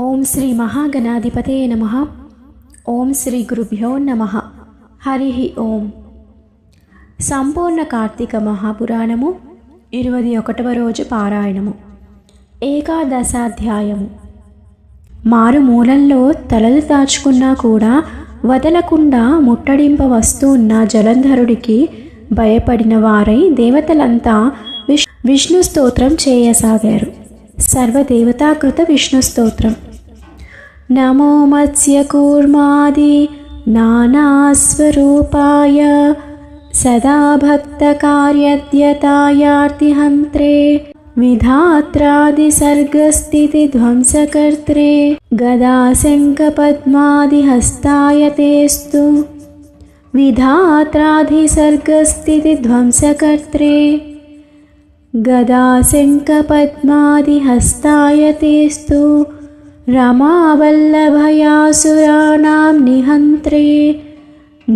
ఓం శ్రీ మహాగణాధిపతే నమ. ఓం శ్రీ గురుభ్యో నమ. హరి ఓం. సంపూర్ణ కార్తీక మహాపురాణము ఇరవై ఒకటవ రోజు పారాయణము. ఏకాదశాధ్యాయము. మారుమూలల్లో తలలు దాచుకున్నా కూడా వదలకుండా ముట్టడింప వస్తున్న జలంధరుడికి భయపడిన వారై దేవతలంతా విష్ విష్ణు స్తోత్రం చేయసాగారు. సర్వదేవతాకృత విష్ణు స్తోత్రం. नमो मत्स्यकूर्मादि नानास्वरूपाय सदा भक्तकार्यद्यतायार्तिहन्त्रे विधात्रादिसर्गस्थितिध्वंसकर्त्रे गदाशङ्कपद्मादिहस्ताय शङ्खपद्मादिहस्तायतेस्तु विधात्राधिसर्गस्थितिध्वंसकर्त्रे गदाशङ्कपद्मादिहस्ताय शङ्खपद्मादिहस्तायतेस्तु रमावल्लभयासुराणां निहन्त्रे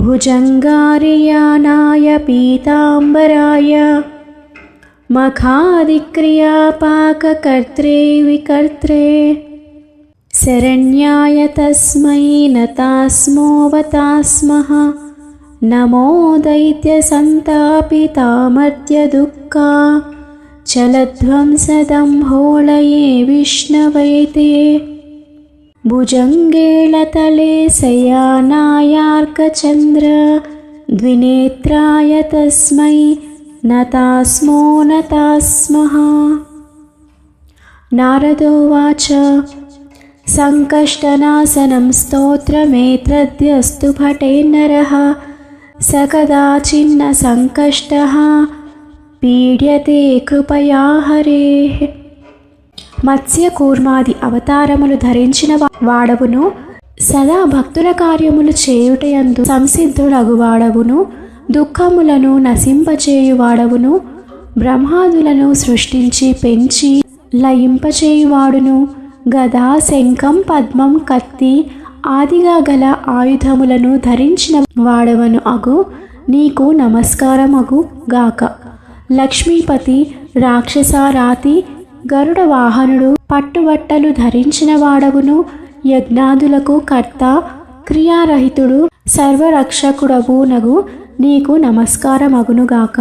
भुजङ्गारियानाय पीताम्बराय मखादिक्रियापाककर्त्रे विकर्त्रे शरण्याय तस्मै नतास्मोऽवतास्मः नमो दैत्यसन्तापितामर्त्यदुःखा चलध्वंसदम्भोळये विष्णवैते भुजङ्गेलतलेशयानायार्कचन्द्रद्विनेत्राय तस्मै नतास्मो नतास्मः। नारदोवाच संकष्टनाशनं स्तोत्रमेत्रद्यस्तु भटे नरः। स कदाचिन्न सङ्कष्टः पीड्यते कृपया हरेः। మత్స్య కూర్మాది అవతారములు ధరించిన వాడవును. సదా భక్తుల కార్యములు చేయుటయందు సంసిద్ధుడగువాడవును దుఃఖములను నశింపచేయువాడవును. బ్రహ్మాదులను సృష్టించి పెంచి లయింపచేయువాడును. గదా శంఖం పద్మం కత్తి ఆదిగా గల ఆయుధములను ధరించిన వాడవను అగు. నీకు నమస్కారమగు గాక. లక్ష్మీపతి రాక్షసారాతి గరుడ వాహనుడు పట్టుబట్టలు ధరించిన వాడవును యజ్ఞాదులకు కర్త క్రియారహితుడు సర్వరక్షకుడవునగు నీకు నమస్కారమగునుగాక.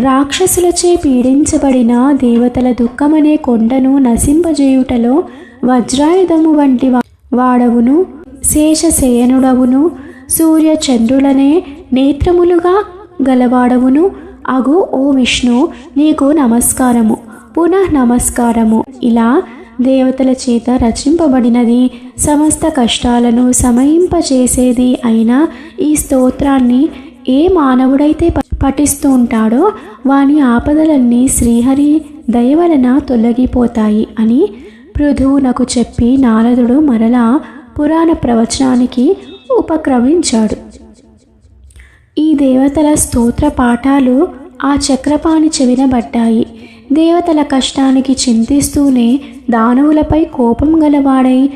రాక్షసులచే పీడించబడిన దేవతల దుఃఖమనే కొండను నశింపజేయుటలో వజ్రాయుధము వంటి వా- వాడవును శేషశయనుడవును సూర్యచంద్రులనే నేత్రములుగా గలవాడవును అగు ఓ విష్ణు నీకు నమస్కారము. పునః నమస్కారము ఇలా దేవతల చేత రచింపబడినది సమస్త కష్టాలను సమయింపచేసేది అయిన ఈ స్తోత్రాన్ని ఏ మానవుడైతే పఠిస్తూ ఉంటాడో వాని ఆపదలన్నీ శ్రీహరి దయవలన తొలగిపోతాయి అని పృథువునకు చెప్పి నారదుడు మరలా పురాణ ప్రవచనానికి ఉపక్రమించాడు. ఈ దేవతల స్తోత్ర పాఠాలు ఆ చక్రపాణి చెవినబడ్డాయి దేవతల కష్టానికి చింతిస్తూనే దానవులపై కోపం గలవాడై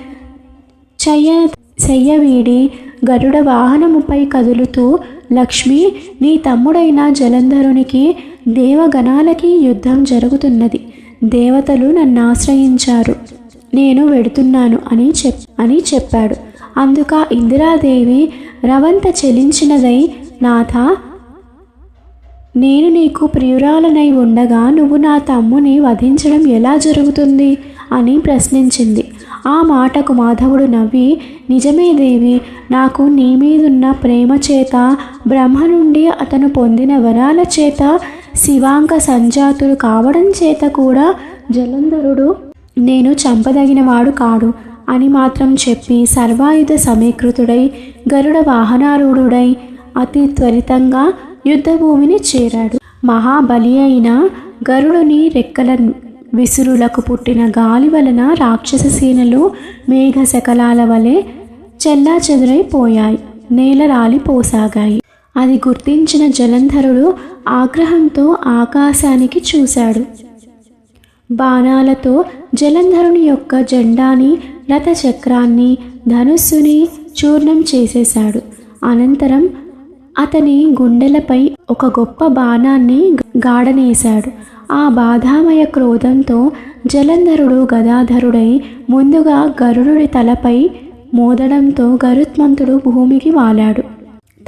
చెయ్య చెయ్యవీడి గరుడ వాహనముపై కదులుతూ లక్ష్మి నీ తమ్ముడైన జలంధరునికి దేవగణాలకి యుద్ధం జరుగుతున్నది. దేవతలు నన్ను ఆశ్రయించారు. నేను వెడుతున్నాను అని చెప్ అని చెప్పాడు. అందుక ఇందిరాదేవి రవంత చెలించినదై నాథ నేను నీకు ప్రియురాలనై ఉండగా నువ్వు నా తమ్ముని వధించడం ఎలా జరుగుతుంది? అని ప్రశ్నించింది. ఆ మాటకు మాధవుడు నవ్వి నిజమే దేవి నాకు నీ మీదున్న ప్రేమ చేత బ్రహ్మ నుండి అతను పొందిన వరాల చేత శివాంక సంజాతుడు కావడం చేత కూడా జలంధరుడు నేను చంపదగినవాడు కాడు అని మాత్రం చెప్పి సర్వాయుధ సమీకృతుడై గరుడ వాహనారూఢుడై అతి త్వరితంగా యుద్ధభూమిని చేరాడు. మహాబలి అయిన గరుడుని రెక్కల విసురులకు పుట్టిన గాలి వలన రాక్షస సేనలు మేఘ శకలాల వలె చెల్లా చెదురైపోయాయి నేల రాలిపోసాగాయి అది గుర్తించిన జలంధరుడు ఆగ్రహంతో ఆకాశానికి చూశాడు. బాణాలతో జలంధరుని యొక్క జెండాని రథచక్రాన్ని ధనుస్సుని చూర్ణం చేసేశాడు. అనంతరం అతని గుండెలపై ఒక గొప్ప బాణాన్ని గాడనేశాడు ఆ బాధామయ క్రోధంతో జలంధరుడు గదాధరుడై ముందుగా గరుడుడి తలపై మోదడంతో గరుత్మంతుడు భూమికి వాలాడు.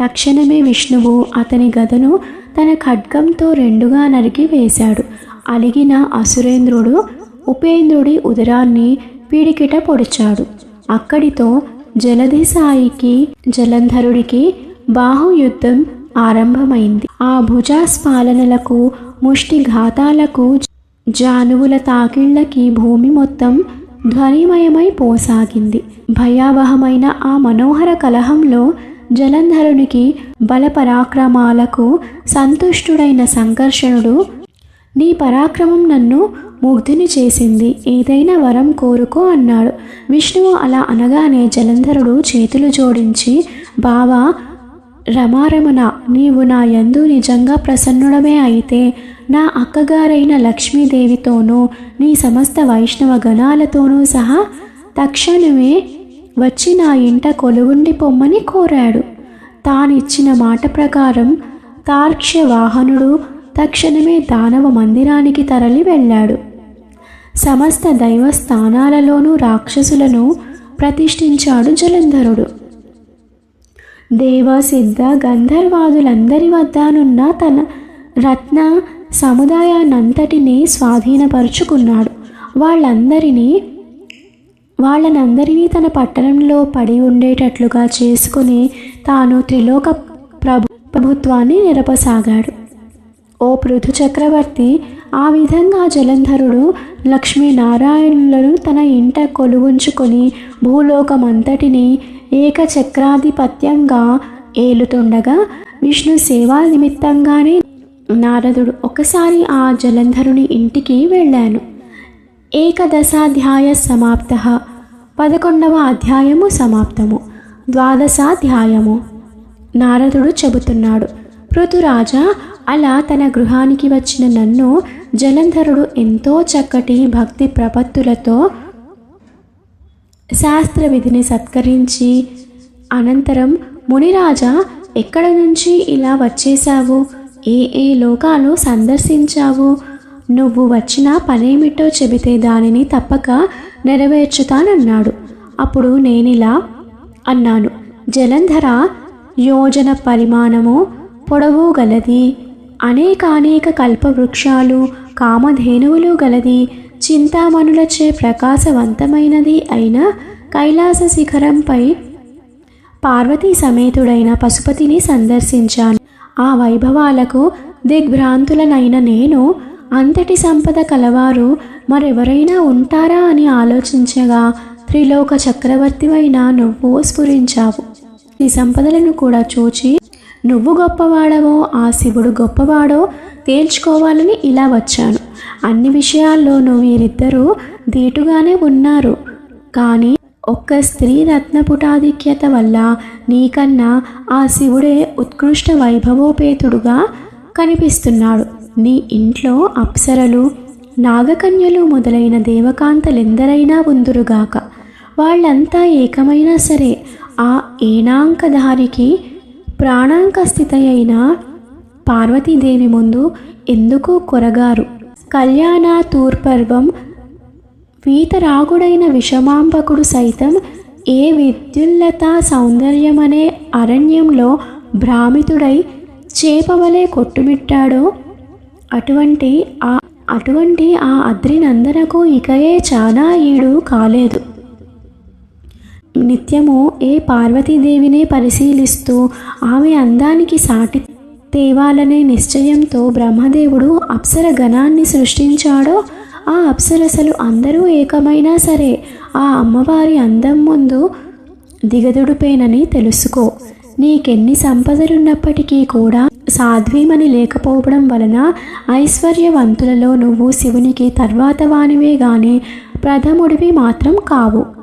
తక్షణమే విష్ణువు అతని గదను తన ఖడ్గంతో రెండుగా నరికి వేశాడు. అలిగిన అసురేంద్రుడు ఉపేంద్రుడి ఉదరాన్ని పిడికిట పొడిచాడు. అక్కడితో జలధిసాయికి జలంధరుడికి బాహుయుద్ధం ఆరంభమైంది. ఆ భుజాస్పాలనలకు ముష్టిఘాతాలకు జానువుల తాకిళ్ళకి భూమి మొత్తం ధ్వనిమయమై పోసాగింది. భయావహమైన ఆ మనోహర కలహంలో జలంధరునికి బలపరాక్రమాలకు సంతుష్టుడైన సంకర్షణుడు నీ పరాక్రమం నన్ను ముగ్ధుని చేసింది. ఏదైనా వరం కోరుకో అన్నాడు. విష్ణువు అలా అనగానే జలంధరుడు చేతులు జోడించి బావా రమారమణ నీవు నా యందు నిజంగా ప్రసన్నుడమే అయితే నా అక్కగారైన లక్ష్మీదేవితోనూ నీ సమస్త వైష్ణవ గణాలతోనూ సహా తక్షణమే వచ్చి నా ఇంట కొలువుండి పొమ్మని కోరాడు. తానిచ్చిన మాట ప్రకారం తార్క్ష్య వాహనుడు తక్షణమే దానవ మందిరానికి తరలి వెళ్ళాడు. సమస్త దైవ స్థానాలలోనూ రాక్షసులను ప్రతిష్ఠించాడు జలంధరుడు. దేవ సిద్ధ గంధర్వాదులందరి వద్దనున్న తన రత్న సముదాయాన్నంతటినీ స్వాధీనపరుచుకున్నాడు. వాళ్ళందరినీ వాళ్ళనందరినీ తన పట్టణంలో పడి ఉండేటట్లుగా చేసుకుని తాను త్రిలోక ప్రభు ప్రభుత్వాన్ని నిరపసాగాడు ఓ పృథు చక్రవర్తి ఆ విధంగా జలంధరుడు లక్ష్మీనారాయణులను తన ఇంట కొలువుంచుకొని భూలోకమంతటిని ఏకచక్రాధిపత్యంగా ఏలుతుండగా విష్ణు సేవా నిమిత్తంగానే నారదుడు ఒకసారి ఆ జలంధరుని ఇంటికి వెళ్ళాను. ఏకదశాధ్యాయ సమాప్త పదకొండవ అధ్యాయము సమాప్తము. ద్వాదశాధ్యాయము. నారదుడు చెబుతున్నాడు పృథురాజా అలా తన గృహానికి వచ్చిన నన్ను జలంధరుడు ఎంతో చక్కటి భక్తి ప్రపత్తులతో శాస్త్ర విధిని సత్కరించి అనంతరం మునిరాజా ఎక్కడ నుంచి ఇలా వచ్చేశావు? ఏ ఏ లోకాలు సందర్శించావు? నువ్వు వచ్చిన పనేమిటో చెబితే దానిని తప్పక నెరవేర్చుతానన్నాడు. అప్పుడు నేనిలా అన్నాను జలంధర యోజన పరిమాణము పొడవు గలది అనేకానేక కల్పవృక్షాలు కామధేనువులు గలది చింతామణులచే ప్రకాశవంతమైనది అయిన కైలాస శిఖరంపై పార్వతీ సమేతుడైన పశుపతిని సందర్శించాను. ఆ వైభవాలకు దిగ్భ్రాంతులనైన నేను అంతటి సంపద కలవారు మరెవరైనా ఉంటారా అని ఆలోచించగా త్రిలోక చక్రవర్తివైన నువ్వు స్ఫురించావు. ఈ సంపదలను కూడా చూచి నువ్వు గొప్పవాడవో ఆ శివుడు గొప్పవాడో తేల్చుకోవాలని ఇలా వచ్చాను. అన్ని విషయాల్లోనూ వీరిద్దరూ ధీటుగానే ఉన్నారు. కానీ ఒక్క స్త్రీ రత్నపుటాధిక్యత వల్ల నీకన్నా ఆ శివుడే ఉత్కృష్ట వైభవోపేతుడుగా కనిపిస్తున్నాడు. నీ ఇంట్లో అప్సరలు నాగకన్యలు మొదలైన దేవకాంతలెందరైనా ఉందురుగాక. వాళ్ళంతా ఏకమైనా సరే ఆ ఏనాంకధారికి ప్రాణాంక అయిన పార్వతీదేవి ముందు ఎందుకు కొరగారు. కళ్యాణ తూర్పర్వం వీతరాగుడైన విషమాంబకుడు సైతం ఏ విద్యుల్లత సౌందర్యమనే అరణ్యంలో భ్రామితుడై చేపవలే కొట్టుమిట్టాడో అటువంటి ఆ అటువంటి ఆ అద్రినందనకు ఇకయే చాలా ఈడు కాలేదు. నిత్యము ఏ పార్వతీదేవినే పరిశీలిస్తూ ఆమె అందానికి సాటి తేవాలనే నిశ్చయంతో బ్రహ్మదేవుడు అప్సర గణాన్ని సృష్టించాడో ఆ అప్సరసలు అందరూ ఏకమైనా సరే ఆ అమ్మవారి అందం ముందు దిగదుడిపేనని తెలుసుకో. నీకెన్ని సంపదలున్నప్పటికీ కూడా సాధ్వీమని లేకపోవడం వలన ఐశ్వర్యవంతులలో నువ్వు శివునికి తర్వాత వానివే గాని ప్రథముడివి మాత్రం కావు.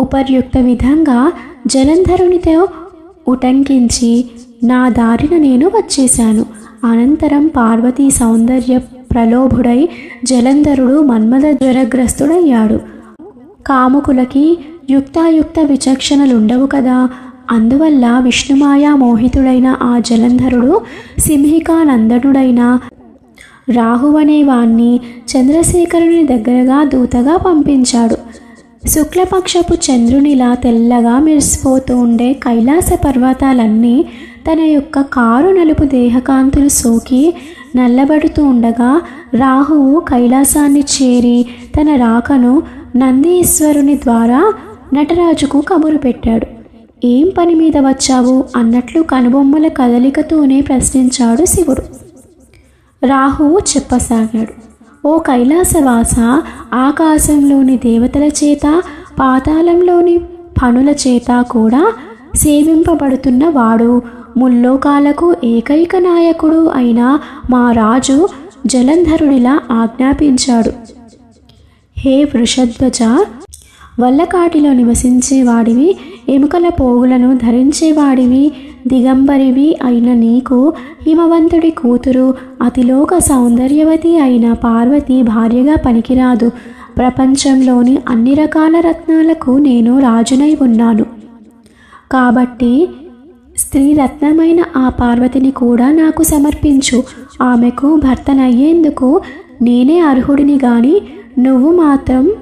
ఉపర్యుక్త విధంగా జలంధరునితో ఉటంకించి నా దారిన నేను వచ్చేశాను. అనంతరం పార్వతీ సౌందర్య ప్రలోభుడై జలంధరుడు మన్మద జ్వరగ్రస్తుడయ్యాడు. కాముకులకి యుక్తాయుక్త విచక్షణలుండవు కదా. అందువల్ల విష్ణుమాయా మోహితుడైన ఆ జలంధరుడు సింహికానందనుడైన రాహు అనేవాణ్ణి చంద్రశేఖరుని దగ్గరగా దూతగా పంపించాడు. శుక్లపక్షపు చంద్రునిలా తెల్లగా మెరిసిపోతూ ఉండే కైలాస పర్వతాలన్నీ తన యొక్క కారు నలుపు దేహకాంతులు సోకి నల్లబడుతూ ఉండగా రాహువు కైలాసాన్ని చేరి తన రాకను నందీశ్వరుని ద్వారా నటరాజుకు కబురు పెట్టాడు. ఏం పని మీద వచ్చావు? అన్నట్లు కనుబొమ్మల కదలికతోనే ప్రశ్నించాడు శివుడు. రాహువు చెప్పసాగాడు. ఓ కైలాసవాస ఆకాశంలోని దేవతల చేత పాతాళంలోని పనుల చేత కూడా సేవింపబడుతున్న వాడు. ముల్లోకాలకు ఏకైక నాయకుడు అయిన మా రాజు జలంధరుడిలా ఆజ్ఞాపించాడు. హే వృషధ్వజ! వల్లకాటిలో నివసించే వాడివి ఎముకల పోగులను ధరించేవాడివి దిగంబరివి అయిన నీకు హిమవంతుడి కూతురు అతిలోక సౌందర్యవతి అయిన పార్వతి భార్యగా పనికిరాదు. ప్రపంచంలోని అన్ని రకాల రత్నాలకు నేను రాజునై ఉన్నాను. కాబట్టి స్త్రీ రత్నమైన ఆ పార్వతిని కూడా నాకు సమర్పించు. ఆమెకు భర్తనయ్యేందుకు నేనే అర్హుడిని గాని నువ్వు మాత్రం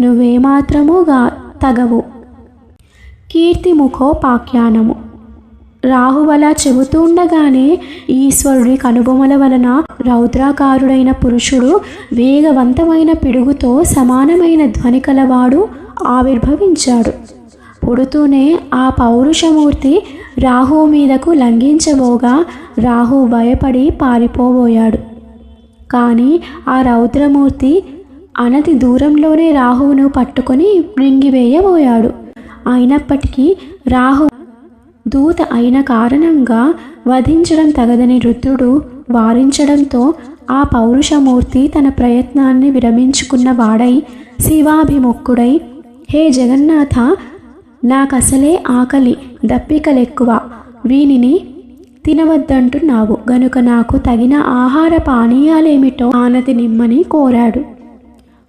నువ్వేమాత్రమూ గా తగవు. కీర్తిముఖోపాఖ్యానము రాహువల చెబుతుండగానే ఈశ్వరుడి కనుబొమల వలన రౌద్రాకారుడైన పురుషుడు వేగవంతమైన పిడుగుతో సమానమైన ధ్వని కలవాడు ఆవిర్భవించాడు. పుడుతూనే ఆ పౌరుషమూర్తి రాహు మీదకు లంఘించబోగా రాహు భయపడి పారిపోబోయాడు. కానీ ఆ రౌద్రమూర్తి అనతి దూరంలోనే రాహువును పట్టుకొని మృంగివేయబోయాడు అయినప్పటికీ రాహు దూత అయిన కారణంగా వధించడం తగదని రుద్రుడు వారించడంతో ఆ పౌరుషమూర్తి తన ప్రయత్నాన్ని విరమించుకున్న వాడై శివాభిముఖుడై హే జగన్నాథ నాకసలే ఆకలి దప్పికలెక్కువ. వీనిని తినవద్దంటున్నావు. గనుక నాకు తగిన ఆహార పానీయాలేమిటో ఆనతి నిమ్మని కోరాడు.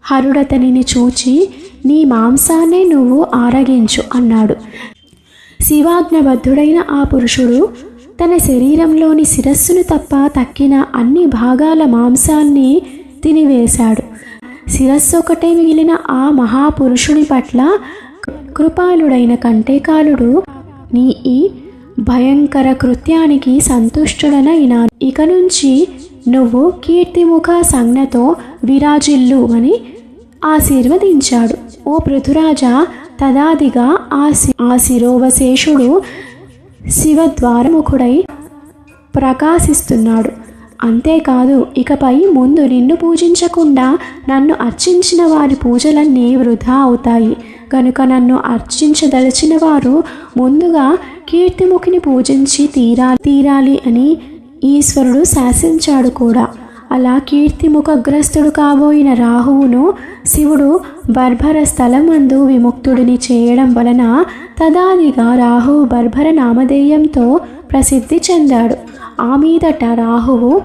హరుడతనిని చూచి నీ మాంసాన్నే నువ్వు ఆరగించు అన్నాడు. శివాజ్ఞబద్ధుడైన ఆ పురుషుడు తన శరీరంలోని శిరస్సును తప్ప తక్కిన అన్ని భాగాల మాంసాన్ని తినివేశాడు. శిరస్సు ఒకటే మిగిలిన ఆ మహాపురుషుని పట్ల కృపాలుడైన కంటేకాలుడు నీ ఈ భయంకర కృత్యానికి సంతుష్టుడనైనా ఇక నుంచి నువ్వు కీర్తిముఖ సంజ్ఞతో విరాజిల్లు అని ఆశీర్వదించాడు. ఓ పృథురాజా తదాదిగా ఆ ఆ శిరోవశేషుడు శివద్వారముఖుడై ప్రకాశిస్తున్నాడు. అంతేకాదు ఇకపై ముందు నిన్ను పూజించకుండా నన్ను అర్చించిన వారి పూజలన్నీ వృధా అవుతాయి. కనుక నన్ను అర్చించదలిచిన వారు ముందుగా కీర్తిముఖిని పూజించి తీరా తీరాలి అని ఈశ్వరుడు శాసించాడు కూడా. అలా కీర్తిముఖగ్రస్తుడు కాబోయిన రాహువును శివుడు బర్భర స్థలమందు విముక్తుడిని చేయడం వలన తదాదిగా రాహువు బర్భర నామధేయంతో ప్రసిద్ధి చెందాడు. ఆ మీదట రాహువు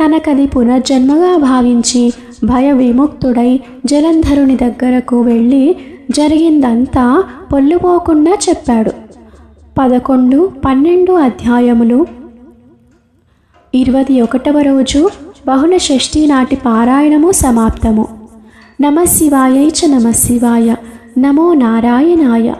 తనకది పునర్జన్మగా భావించి భయ విముక్తుడై జలంధరుని దగ్గరకు వెళ్ళి జరిగిందంతా పొల్లుపోకుండా చెప్పాడు. పదకొండు పన్నెండు అధ్యాయములు ఇరవై ఒకటవ రోజు బహుళ షష్ఠి నాటి పారాయణము సమాప్తము. నమ శివాయ చ నమ శివాయ నమో నారాయణాయ.